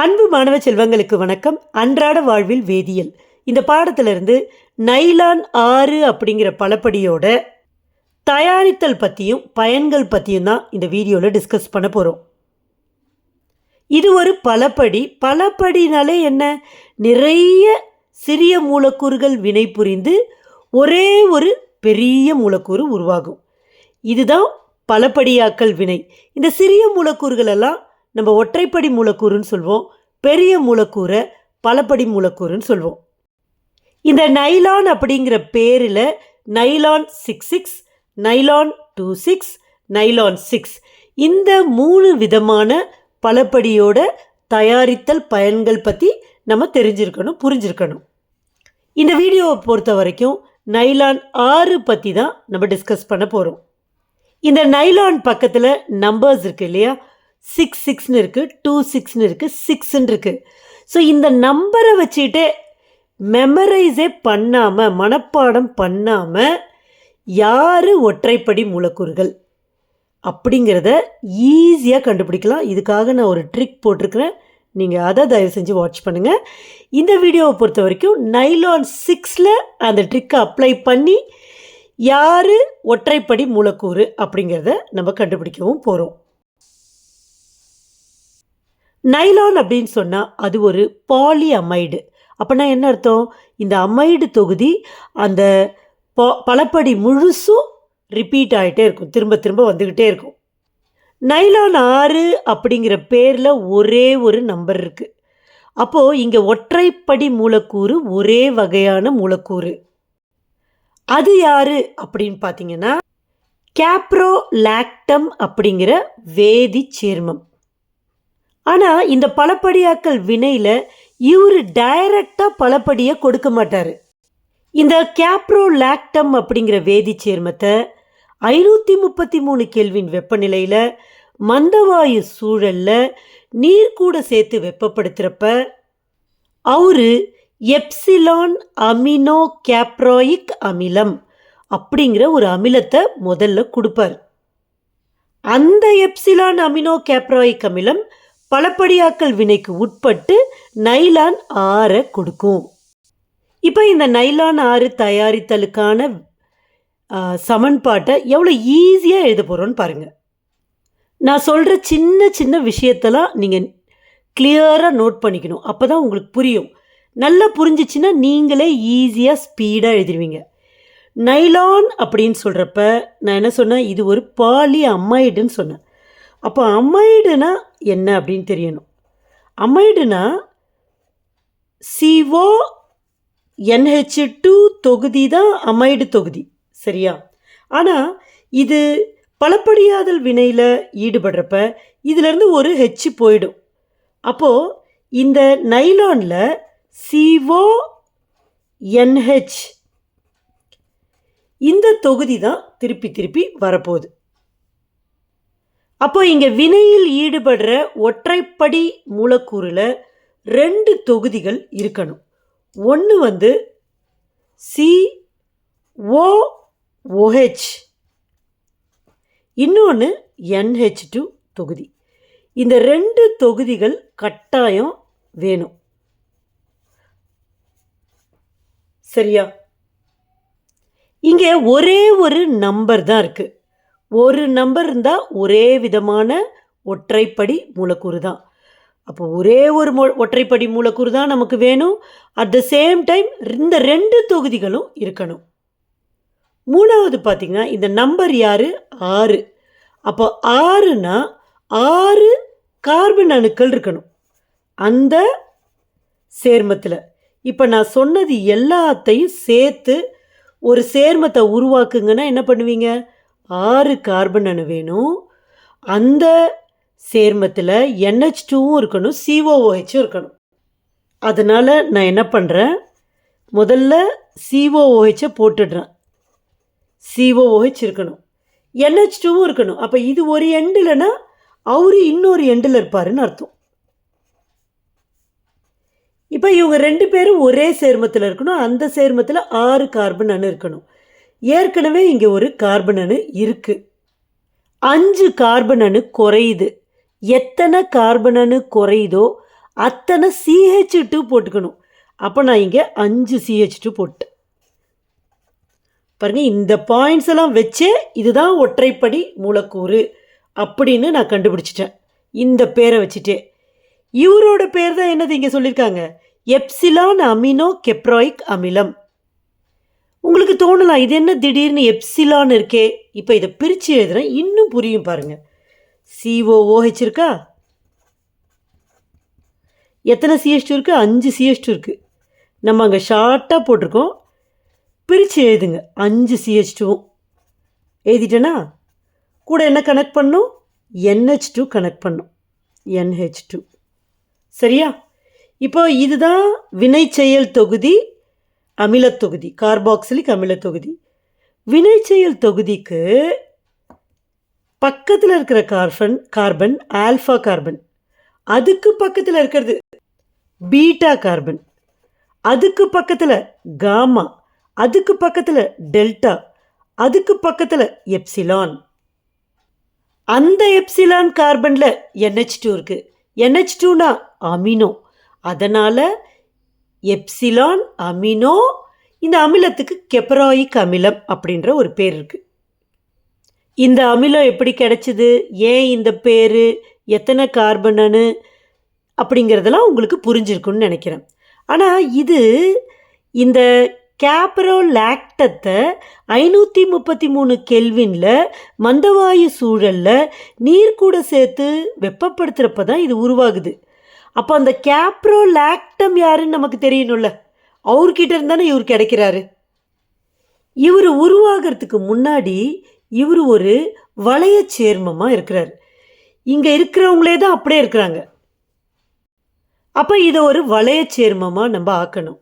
அன்பு மாணவ செல்வங்களுக்கு வணக்கம். அன்றாட வாழ்வில் வேதியியல். இந்த பாடத்திலிருந்து நைலான் ஆறு அப்படிங்கிற பலப்படியோட தயாரித்தல் பற்றியும் பயன்கள் பற்றியும் தான் இந்த வீடியோவில் டிஸ்கஸ் பண்ண போகிறோம் இது ஒரு பலப்படி பலப்படினாலே என்ன? நிறைய சிறிய மூலக்கூறுகள் வினை புரிந்து ஒரே ஒரு பெரிய மூலக்கூறு உருவாகும். இதுதான் பலப்படியாக்கல் வினை. இந்த சிறிய மூலக்கூறுகள் எல்லாம் நம்ம ஒற்றைப்படி மூலக்கூறுன்னு சொல்வோம் பெரிய மூலக்கூறை பலப்படி மூலக்கூறுன்னு சொல்வோம். இந்த நைலான் அப்படிங்கிற பேரில் nylon six six nylon two six nylon six இந்த மூணு விதமான பலப்படியோட தயாரித்தல் பயன்கள் பற்றி நம்ம தெரிஞ்சிருக்கணும் புரிஞ்சிருக்கணும். இந்த வீடியோவை பொறுத்த வரைக்கும் நைலான் ஆறு பற்றி தான் நம்ம டிஸ்கஸ் பண்ண போகிறோம் இந்த நைலான் பக்கத்தில் நம்பர்ஸ் இருக்குது இல்லையா? சிக்ஸ் சிக்ஸ்னு இருக்குது டூ சிக்ஸ்னு இருக்குது சிக்ஸ்ன்னு இருக்குது ஸோ இந்த நம்பரை வச்சுக்கிட்டே மெமரைஸே பண்ணாமல் மனப்பாடம் பண்ணாமல் யார் ஒற்றைப்படி மூலக்கூறுகள் அப்படிங்கிறத ஈஸியாக கண்டுபிடிக்கலாம். இதுக்காக நான் ஒரு ட்ரிக் போட்டிருக்கிறேன். நீங்கள் அதை தயவு செஞ்சு வாட்ச் பண்ணுங்கள் இந்த வீடியோவை பொறுத்த வரைக்கும் நைலான் சிக்ஸில் அந்த ட்ரிக்கை அப்ளை பண்ணி யார் ஒற்றைப்படி மூலக்கூறு அப்படிங்கிறத நம்ம கண்டுபிடிக்கவும் போகிறோம் நைலான் அப்படின்னு சொன்னால் அது ஒரு பாலி அமைடு அப்படின்னா என்ன அர்த்தம்? இந்த அமைடு தொகுதி அந்த பா பலப்படி முழுசும் ரிப்பீட் ஆகிட்டே இருக்கும். திரும்ப திரும்ப வந்துக்கிட்டே இருக்கும். நைலான் ஆறு அப்படிங்கிற பேரில் ஒரே ஒரு நம்பர் இருக்குது அப்போது இங்கே ஒற்றைப்படி மூலக்கூறு ஒரே வகையான மூலக்கூறு. அது யாரு அப்படின்னு பார்த்தீங்கன்னா கேப்ரோ லாக்டம் அப்படிங்கிற வேதி சேர்மம். ஆனால் இந்த பலப்படியாக்கல் வினையில் இவர் டைரக்டாக பலப்படியை கொடுக்க மாட்டார். இந்த கேப்ரோ லாக்டம் அப்படிங்கிற வேதி சேர்மத்தை ஐநூற்றி முப்பத்தி மூணு கெல்வின் வெப்பநிலையில் மந்தவாயு சூழலில் நீர் கூட சேர்த்து வெப்பப்படுத்துகிறப்ப அவரு எப்சிலான் அமினோ கேப்ராயிக் அமிலம் அப்படிங்கிற ஒரு அமிலத்தை முதல்ல கொடுப்பார். அந்த எப்சிலான் அமினோ கேப்ராயிக் அமிலம் பலப்படியாக்கல் வினைக்கு உட்பட்டு நைலான் ஆறை கொடுக்கும். இப்போ இந்த நைலான் ஆறு தயாரித்தலுக்கான சமன்பாட்டை எவ்வளோ ஈஸியாக எழுத போகிறோன்னு பாருங்கள் நான் சொல்கிற சின்ன சின்ன விஷயத்தெல்லாம் நீங்கள் கிளியராக நோட் பண்ணிக்கணும். அப்போ தான் உங்களுக்கு புரியும். நல்லா புரிஞ்சிச்சுன்னா நீங்களே ஈஸியாக ஸ்பீடாக எழுதிடுவீங்க நைலான் அப்படின்னு சொல்கிறப்ப நான் என்ன சொன்னேன்? இது ஒரு பாலி அம்மாயிடுன்னு சொன்னேன். அப்போ அமைடுனா என்ன அப்படின்னு தெரியணும். அமைடுனா சிஓ என்ஹெச் டூ தொகுதி தான் அமைடு தொகுதி சரியா? ஆனால் இது பலப்படியாதல் வினையில் ஈடுபடுறப்ப இதிலேருந்து ஒரு ஹெச் போயிடும். அப்போது இந்த நைலானில் சிஓ என்ஹெச் இந்த தொகுதி தான் திருப்பி திருப்பி வரப்போகுது. அப்போ இங்கே வினையில் ஈடுபடுற ஒற்றைப்படி மூலக்கூறில் ரெண்டு தொகுதிகள் இருக்கணும். ஒன்று வந்து சி ஓ ஓஹெச் இன்னொன்று என்ஹெச் டூ தொகுதி. இந்த ரெண்டு தொகுதிகள் கட்டாயம் வேணும். சரியா? இங்கே ஒரே ஒரு நம்பர் தான் இருக்குது ஒரு நம்பர் இருந்தால் ஒரே விதமான ஒற்றைப்படி மூலக்கூறு தான். அப்போ ஒரே ஒரு மூ ஒற்றைப்படி மூலக்கூறு தான் நமக்கு வேணும். அட் த சேம் டைம் இந்த ரெண்டு தொகுதிகளும் இருக்கணும். மூணாவது பார்த்திங்கன்னா இந்த நம்பர் யார்? ஆறு. அப்போ ஆறுனா ஆறு கார்பன் அணுக்கள் இருக்கணும். அந்த சேர்மத்தில். இப்போ நான் சொன்னது எல்லாத்தையும் சேர்த்து ஒரு சேர்மத்தை உருவாக்குங்கன்னா என்ன பண்ணுவீங்க? ஆறு கார்பன் அணு வேணும். அந்த சேர்மத்தில் என்ஹெச் டூவும் இருக்கணும் சிஓஓஹெச்சும் இருக்கணும். அதனால் நான் என்ன பண்ணுறேன் முதல்ல சிஓஓஹெச்சை போட்டுடுறேன். சிஓஓஹெச் இருக்கணும். என்ஹெச் டூவும் இருக்கணும். அப்போ இது ஒரு எண்டில்னா அவரு இன்னொரு எண்டில் இருப்பாருன்னு அர்த்தம். இப்போ இவங்க ரெண்டு பேரும் ஒரே சேர்மத்தில் இருக்கணும். அந்த சேர்மத்தில் ஆறு கார்பன் அணு இருக்கணும். ஏற்கனவே இங்கே ஒரு கார்பன் அணு இருக்குது அஞ்சு கார்பன் அணு குறையுது. எத்தனை கார்பன் அணு குறையுதோ அத்தனை சிஹெச் டூ போட்டுக்கணும். அப்போ நான் இங்கே அஞ்சு சிஹெச் டூ போட்டேன். பாருங்க இந்த பாயிண்ட்ஸ் எல்லாம் வச்சே இதுதான் ஒற்றைப்படி மூலக்கூறு அப்படின்னு நான் கண்டுபிடிச்சிட்டேன். இந்த பேரை வச்சுட்டே. இவரோட பேர் தான் என்னது இங்கே சொல்லியிருக்காங்க எப்சிலான் அமினோ கெப்ராயிக் அமிலம். உங்களுக்கு தோணலாம் இது என்ன திடீர்னு எப்சிலான் இருக்கே? இப்போ இதை பிரித்து எழுதுறேன். இன்னும் புரியும் பாருங்கள் சிஓஓஹெச் இருக்கா? எத்தனை சிஎஸ்டி இருக்குது அஞ்சு சிஎஸ்டி இருக்குது நம்ம அங்கே ஷார்ட்டாக போட்டிருக்கோம். பிரித்து எழுதுங்க. அஞ்சு சிஹெச் எழுதிட்டேன்னா எழுதிட்டேனா? கூட என்ன கனெக்ட் பண்ணும்? என்ஹெச் டூ கனெக்ட் பண்ணும். என்ஹெச் டூ சரியா? இப்போ இதுதான் செயல் தொகுதி. அமிலத் தொகுதி கார்பாக்சிலிக் அமிலத் தொகுதி வினைச்செயல் தொகுதிக்கு பக்கத்தில் இருக்கிற கார்பன் கார்பன் ஆல்ஃபா கார்பன் அதுக்கு பக்கத்தில் இருக்கிறது பீட்டா கார்பன் அதுக்கு பக்கத்தில் காமா அதுக்கு பக்கத்தில் டெல்டா அதுக்கு பக்கத்தில் எப்சிலான் அந்த எப்சிலான் கார்பனில் என்ஹெச் டூ இருக்குது என்ஹெச் டூனா அமினோ. அதனால் எப்சிலான் அமினோ. இந்த அமிலத்துக்கு கெப்பராயிக் அமிலம் அப்படின்ற ஒரு பேர் இருக்குது இந்த அமிலம் எப்படி கிடச்சிது? ஏன் இந்த பேர்? எத்தனை கார்பனனு? அப்படிங்கிறதெல்லாம் உங்களுக்கு புரிஞ்சிருக்குன்னு நினைக்கிறேன். ஆனால் இது இந்த கேப்ரோ லாக்டத்தை ஐநூற்றி முப்பத்தி மூணு கெல்வினில் மந்தவாயு சூழலில் நீர் கூட சேர்த்து வெப்பப்படுத்துகிறப்ப தான் இது உருவாகுது. அப்போ அந்த கேப்ரோ லாக்டம் யாருன்னு நமக்கு தெரியணும்ல. அவர்கிட்ட இருந்தானே இவர் கிடைக்கிறாரு. இவர் உருவாகிறதுக்கு முன்னாடி இவர் ஒரு வளைய சேர்மமாக இருக்கிறார். இங்கே இருக்கிறவங்களே தான் அப்படியே இருக்கிறாங்க. அப்போ இதை ஒரு வளைய சேர்மமாக நம்ம ஆக்கணும்.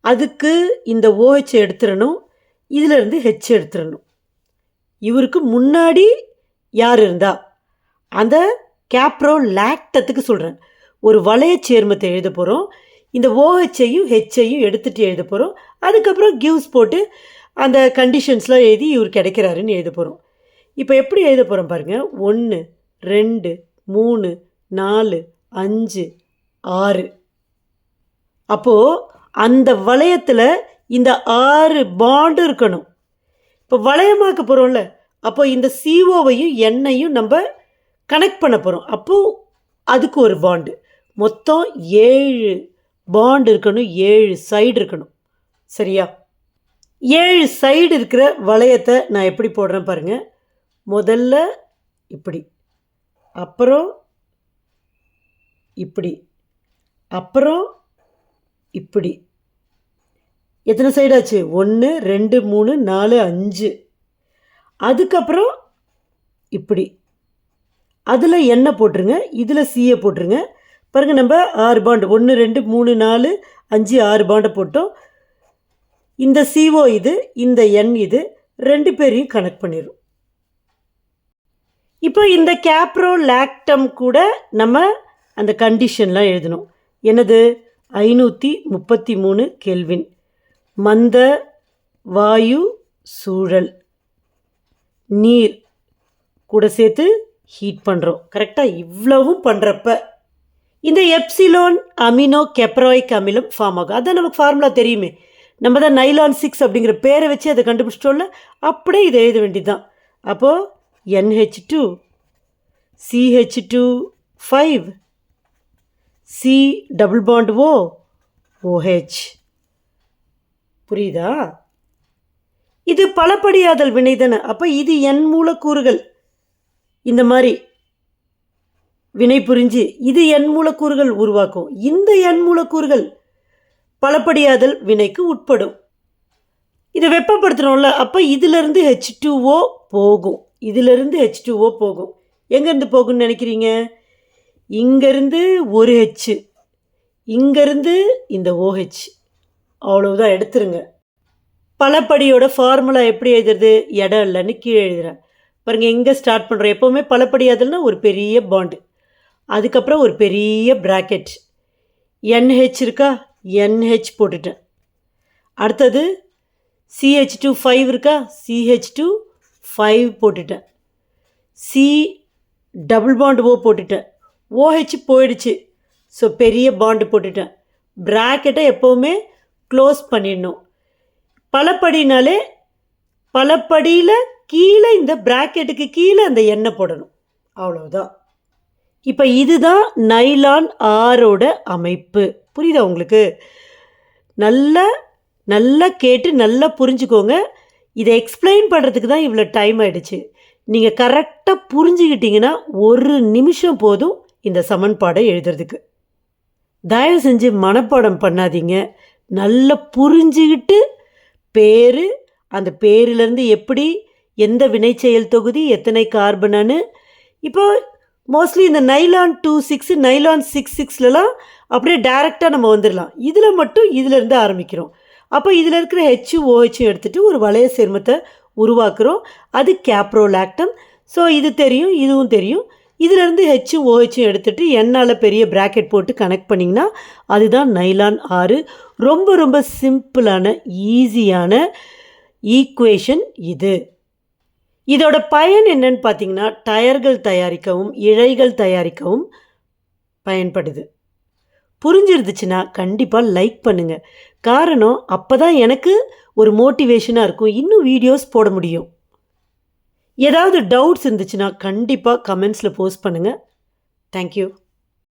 அதுக்கு இந்த ஓஹெச் எடுத்துடணும் இதிலிருந்து ஹெச் எடுத்துடணும் இவருக்கு முன்னாடி யார் இருந்தா? அந்த கேப்ரோ லாக்டத்துக்கு சொல்கிறேன் ஒரு வளைய சேர்மத்தை எழுத போகிறோம் இந்த ஓஹெச்சையும் ஹெச்சையும் எடுத்துகிட்டு எழுத போகிறோம் அதுக்கப்புறம் கிவ்ஸ் போட்டு அந்த கண்டிஷன்ஸ்லாம் எழுதி இவர் கிடைக்கிறாருன்னு எழுத போகிறோம் இப்போ எப்படி எழுத போகிறோம் பாருங்கள் ஒன்று ரெண்டு மூணு நாலு அஞ்சு ஆறு. அப்போது அந்த வளையத்தில் இந்த ஆறு பாண்டு இருக்கணும். இப்போ வளையமாக்க போகிறோம்ல அப்போ இந்த சிஓவையும் எண்ணையும் நம்ம கனெக்ட் பண்ண போகிறோம் அப்போது அதுக்கு ஒரு பாண்டு மொத்தம் ஏழு பாண்ட் இருக்கணும் ஏழு சைடு இருக்கணும். சரியா? ஏழு சைடு இருக்கிற வளையத்தை நான் எப்படி போடுறேன் பாருங்கள் முதல்ல இப்படி அப்புறம் இப்படி அப்புறம் இப்படி. எத்தனை சைடு ஆச்சு? ஒன்று ரெண்டு மூணு நாலு அஞ்சு. அதுக்கப்புறம் இப்படி. அதில் எண்ணெய் போட்டுருங்க? இதில் சீயை போட்டுருங்க. பாருங்கள் நம்ம ஆறு பாண்டு. ஒன்று ரெண்டு மூணு நாலு அஞ்சு ஆறு பாண்டை போட்டோம். இந்த சிஓ இது இந்த எண் இது ரெண்டு பேரையும் கனெக்ட் பண்ணிடும் இப்போ இந்த கேப்ரோ லாக்டம் கூட நம்ம அந்த கண்டிஷன்லாம் எழுதணும். என்னது? ஐநூற்றி முப்பத்தி மூணு கெல்வின் மந்த வாயு சூழல் நீர் கூட சேர்த்து ஹீட் பண்ணுறோம் கரெக்டாக இவ்வளவும் பண்ணுறப்ப இந்த எப்சிலோன் அமினோ கெப்ரோயிக் அமிலம் ஃபார்ம் ஆகும். அதான் நமக்கு ஃபார்முலா தெரியுமே. நம்ம தான் நைலான் சிக்ஸ் அப்படிங்கிற பேரை வச்சு அதை கண்டுபிடிச்சிட்டோம்ல அப்படியே இதை எழுத வேண்டியது தான் அப்போது NH two CH two five C double bond O OH புரியுதா? இது பலப்படியாதல் வினைதானே. அப்போ இது என் மூலக்கூறுகள். இந்த மாதிரி வினை புரிஞ்சு இது எண் மூலக்கூறுகள் உருவாக்கும். இந்த எண் மூலக்கூறுகள் பலப்படியாதல் வினைக்கு உட்படும். இதை வெப்பப்படுத்துகிறோம்ல அப்போ இதிலிருந்து ஹெச் டூஓ போகும். இதிலிருந்து ஹெச் டூஓ போகும். எங்கேருந்து போகும்னு நினைக்கிறீங்க? இங்கேருந்து ஒரு ஹெச்சு இங்கேருந்து இந்த ஓஹெச் அவ்வளவுதான் எடுத்துருங்க. பலப்படியோட ஃபார்முலா எப்படி எழுதுறது? இடம் இல்லைன்னு கீழே எழுதுறேன். பாருங்கள் எங்கே ஸ்டார்ட் பண்ணுறோம் எப்போவுமே பலப்படியாதல்னா ஒரு பெரிய பாண்டு அதுக்கப்புறம் ஒரு பெரிய ப்ராக்கெட் என்ஹெச் இருக்கா? என்ஹெச் போட்டுட்டேன். அடுத்தது சிஹெச் டூ ஃபைவ் இருக்கா? சிஹெச் டூ ஃபைவ் போட்டுட்டேன். சி டபுள் பாண்டு ஓ போட்டுட்டேன். ஓஹெச் போயிடுச்சு. ஸோ பெரிய பாண்டு போட்டுட்டேன். ப்ராக்கெட்டை எப்போவுமே க்ளோஸ் பண்ணிடணும். பலப்படினாலே பலப்படியில் கீழே இந்த ப்ராக்கெட்டுக்கு கீழே அந்த எண்ணெய் போடணும். அவ்வளோதான் இப்போ இதுதான் நைலான் ஆரோட அமைப்பு. புரியுதா உங்களுக்கு? நல்லா நல்லா கேட்டு நல்லா புரிஞ்சுக்கோங்க. இதை எக்ஸ்பிளைன் பண்ணுறதுக்கு தான் இவ்வளோ டைம் ஆகிடுச்சு நீங்கள் கரெக்டாக புரிஞ்சுக்கிட்டீங்கன்னா ஒரு நிமிஷம் போதும் இந்த சமன்பாடை எழுதுறதுக்கு. தயவு செஞ்சு மனப்பாடம் பண்ணாதீங்க. நல்லா புரிஞ்சுக்கிட்டு பேர் அந்த பேரிலேருந்து எப்படி எந்த வினைச்செயல் தொகுதி எத்தனை கார்பனானு இப்போ மோஸ்ட்லி இந்த nylon two six nylon six சிக்ஸ்லலாம் அப்படியே டைரெக்டாக நம்ம வந்துடலாம் இதில் மட்டும் இதிலேருந்து ஆரம்பிக்கிறோம். அப்போ இதில் இருக்கிற ஹெச்சு ஓஹெச்சும் எடுத்துகிட்டு ஒரு வளைய சேர்மத்தை உருவாக்குறோம். அது கேப்ரோலாக்டம் ஸோ இது தெரியும் இதுவும் தெரியும். இதிலேருந்து ஹெச்சும் ஓஹெச்சும் எடுத்துகிட்டு என்னால் பெரிய ப்ராக்கெட் போட்டு கனெக்ட் பண்ணிங்கன்னா அதுதான் நைலான் ஆறு. ரொம்ப ரொம்ப சிம்பிளான ஈஸியான ஈக்குவேஷன் இது. இதோட பயன் என்னன்னு பார்த்தீங்கன்னா டயர்கள் தயாரிக்கவும் இழைகள் தயாரிக்கவும் பயன்படுது. புரிஞ்சிருந்துச்சுன்னா கண்டிப்பாக லைக் பண்ணுங்கள் காரணம் அப்போ தான் எனக்கு ஒரு மோட்டிவேஷனாக இருக்கும். இன்னும் வீடியோஸ் போட முடியும். ஏதாவது டவுட்ஸ் இருந்துச்சுன்னா கண்டிப்பாக கமெண்ட்ஸில் போஸ்ட் பண்ணுங்கள் தேங்க்யூ